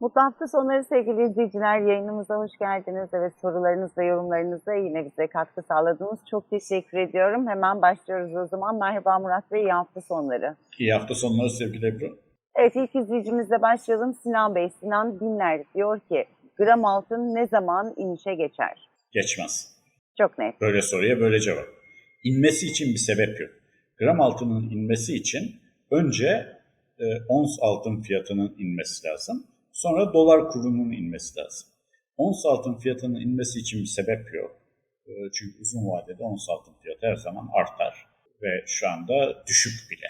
Mutlu hafta sonları sevgili izleyiciler. Yayınımıza hoş geldiniz. Evet sorularınız ve yorumlarınızla yine bize katkı sağladınız. Çok teşekkür ediyorum. Hemen başlıyoruz o zaman. Merhaba Murat Bey, iyi hafta sonları. İyi hafta sonları sevgili Ebru. Evet ilk izleyicimizle başlayalım. Sinan Bey, Sinan Dinler diyor ki gram altın ne zaman inişe geçer? Geçmez. Çok net. Böyle soruya böyle cevap. İnmesi için bir sebep yok. Gram altının inmesi için önce e, ons altın fiyatının inmesi lazım. Sonra dolar kurunun inmesi lazım. Ons altın fiyatının inmesi için bir sebep yok. E, çünkü uzun vadede ons altın fiyatı her zaman artar. Ve şu anda düşük bile.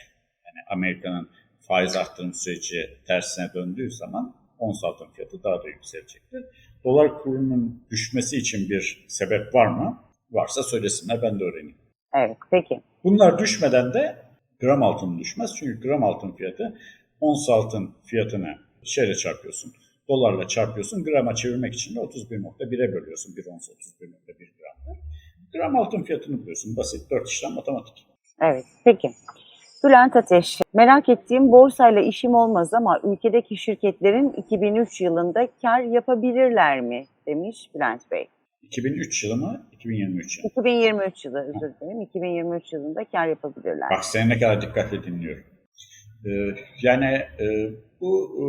Yani Amerika'nın faiz arttırım süreci tersine döndüğü zaman ons altın fiyatı daha da yükselecektir. Dolar kurunun düşmesi için bir sebep var mı? Varsa söylesinler ben de öğreneyim. Evet peki. Bunlar düşmeden de gram altın düşmez. Çünkü gram altın fiyatı ons altın fiyatını şeyle çarpıyorsun. Dolarla çarpıyorsun. Grama çevirmek için de 31.1'e bölüyorsun. 1 ons 31.1 gramdır. Gram altın fiyatını buluyorsun. Basit 4 işlem matematik. Evet peki. Bülent Ateş, merak ettiğim borsayla işim olmaz ama ülkedeki şirketlerin 2003 yılında kar yapabilirler mi? Demiş Bülent Bey. 2003 yılı mı? 2023 yılı. 2023 yılı özür dilerim. 2023 yılında kar yapabilirler. Bak seni ne kadar dikkatle dinliyorum. Ee, yani e, bu e,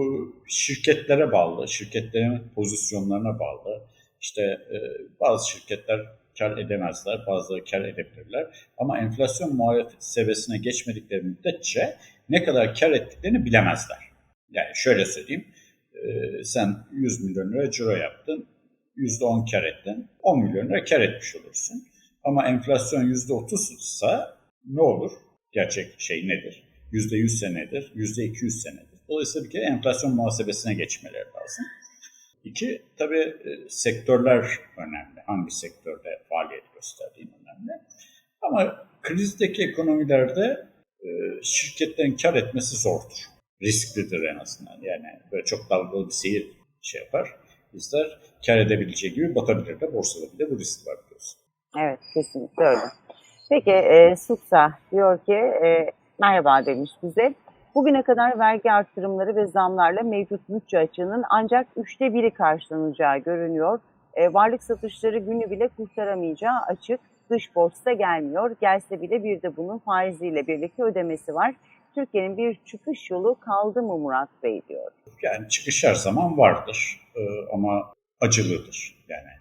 şirketlere bağlı, şirketlerin pozisyonlarına bağlı. İşte e, bazı şirketler kar edemezler, bazıları kar edebilirler. Ama enflasyon muhasebesine geçmedikleri müddetçe ne kadar kar ettiklerini bilemezler. Yani şöyle söyleyeyim, sen 100 milyon lira ciro yaptın, %10 kar ettin, 10 milyon lira kar etmiş olursun. Ama enflasyon %30 ise ne olur? Gerçek şey nedir? %100 senedir, %200 senedir. Dolayısıyla bir kere enflasyon muhasebesine geçmeleri lazım. İki, tabii e, sektörler önemli. Hangi sektörde faaliyet gösterdiğin önemli. Ama krizdeki ekonomilerde e, şirketlerin kar etmesi zordur. Risklidir en azından. Yani böyle çok dalgalı bir seyir şey yapar. Bizler kar edebileceği gibi batabilir de borsada bile bu risk var biliyorsun. Evet kesinlikle öyle. Peki e, Suksa diyor ki e, merhaba demiş bize. Bugüne kadar vergi artırımları ve zamlarla mevcut bütçe açığının ancak üçte biri karşılanacağı görünüyor. E, varlık satışları günü bile kurtaramayacağı açık. Dış borçta gelmiyor. Gelse bile bir de bunun faiziyle birlikte ödemesi var. Türkiye'nin bir çıkış yolu kaldı mı Murat Bey diyor. Yani çıkış her zaman vardır Ee, ama acılıdır. Yani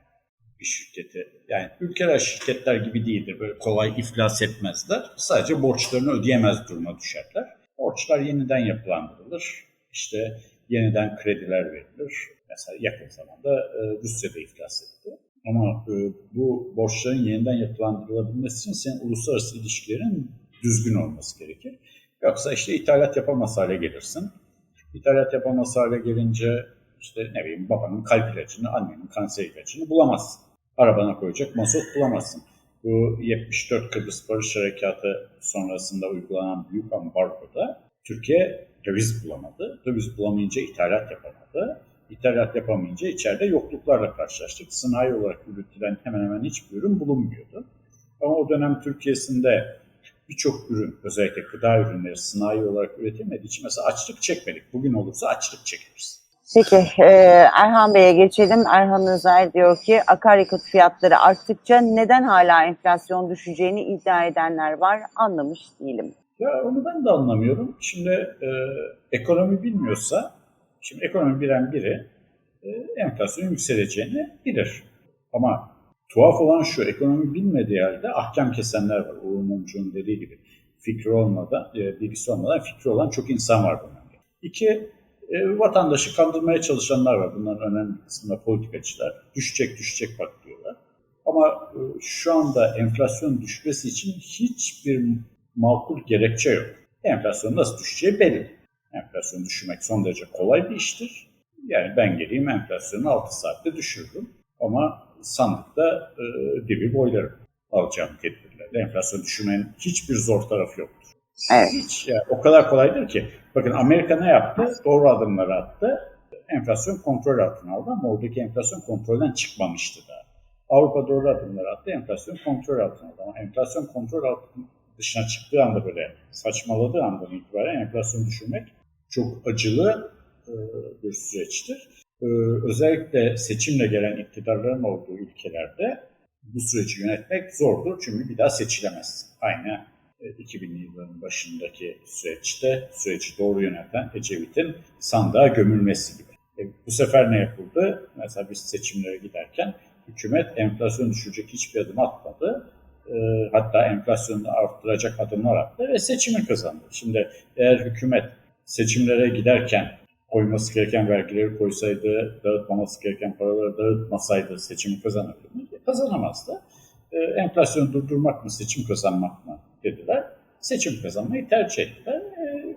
bir şirketi, yani ülkeler şirketler gibi değildir. Böyle kolay iflas etmezler. Sadece borçlarını ödeyemez duruma düşerler. Borçlar yeniden yapılandırılır. İşte yeniden krediler verilir. Mesela yakın zamanda e, Rusya'da iflas etti. Ama e, bu borçların yeniden yapılandırılabilmesi için senin uluslararası ilişkilerin düzgün olması gerekir. Yoksa işte ithalat yapamaz hale gelirsin. İthalat yapamaz hale gelince işte ne bileyim babanın kalp ilacını, annenin kanser ilacını bulamazsın. Arabana koyacak mazot bulamazsın. Bu 74 Kıbrıs Barış Harekatı sonrasında uygulanan büyük ambargoda Türkiye döviz bulamadı. Döviz bulamayınca ithalat yapamadı. İthalat yapamayınca içeride yokluklarla karşılaştık. Sanayi olarak üretilen hemen hemen hiçbir ürün bulunmuyordu. Ama o dönem Türkiye'sinde birçok ürün, özellikle gıda ürünleri sanayi olarak üretilmediği için mesela açlık çekmedik. Bugün olursa açlık çekeriz. Peki e, Erhan Bey'e geçelim. Erhan Özer diyor ki akaryakıt fiyatları arttıkça neden hala enflasyon düşeceğini iddia edenler var anlamış değilim. Ya onu ben de anlamıyorum. Şimdi e, ekonomi bilmiyorsa, şimdi ekonomi bilen biri e, enflasyon yükseleceğini bilir. Ama tuhaf olan şu, ekonomi bilmediği halde ahkam kesenler var. Uğur Mumcu'nun dediği gibi. Fikri olmadan, e, bilgisi olmadan fikri olan çok insan var bunun. İki, e, vatandaşı kandırmaya çalışanlar var. Bunların önemli kısmında politikacılar. Düşecek düşecek bak diyorlar. Ama e, şu anda enflasyon düşmesi için hiçbir makul gerekçe yok. Enflasyon nasıl düşeceği belli. Enflasyon düşürmek son derece kolay bir iştir. Yani ben geleyim enflasyonu 6 saatte düşürürüm. Ama sandıkta e, dibi boylarım alacağım tedbirlerle. Enflasyon düşürmenin hiçbir zor tarafı yoktur. Evet. Hiç, yani o kadar kolaydır ki. Bakın Amerika ne yaptı? Doğru adımları attı. Enflasyon kontrol altına aldı ama oradaki enflasyon kontrolden çıkmamıştı daha. Avrupa doğru adımları attı. Enflasyon kontrol altına aldı. Ama enflasyon kontrol altına dışına çıktığı anda böyle saçmaladığı andan itibaren enflasyon düşürmek çok acılı e, bir süreçtir. E, özellikle seçimle gelen iktidarların olduğu ülkelerde bu süreci yönetmek zordur çünkü bir daha seçilemez. Aynı 2000'li yılların başındaki süreçte süreci doğru yöneten Ecevit'in sandığa gömülmesi gibi. E, bu sefer ne yapıldı? Mesela biz seçimlere giderken hükümet enflasyonu düşürecek hiçbir adım atmadı. E, hatta enflasyonu arttıracak adımlar attı ve seçimi kazandı. Şimdi eğer hükümet seçimlere giderken koyması gereken vergileri koysaydı, dağıtmaması gereken paraları dağıtmasaydı seçimi kazanırdı mı? Kazanamazdı. E, enflasyonu durdurmak mı, seçim kazanmak mı dediler. Seçim kazanmayı tercih ettiler. E,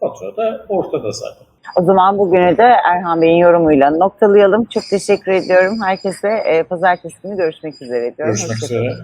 fatura da ortada zaten. O zaman bugünü de Erhan Bey'in yorumuyla noktalayalım. Çok teşekkür ediyorum. Herkese e, pazartesi günü görüşmek üzere diyorum. Görüşmek üzere.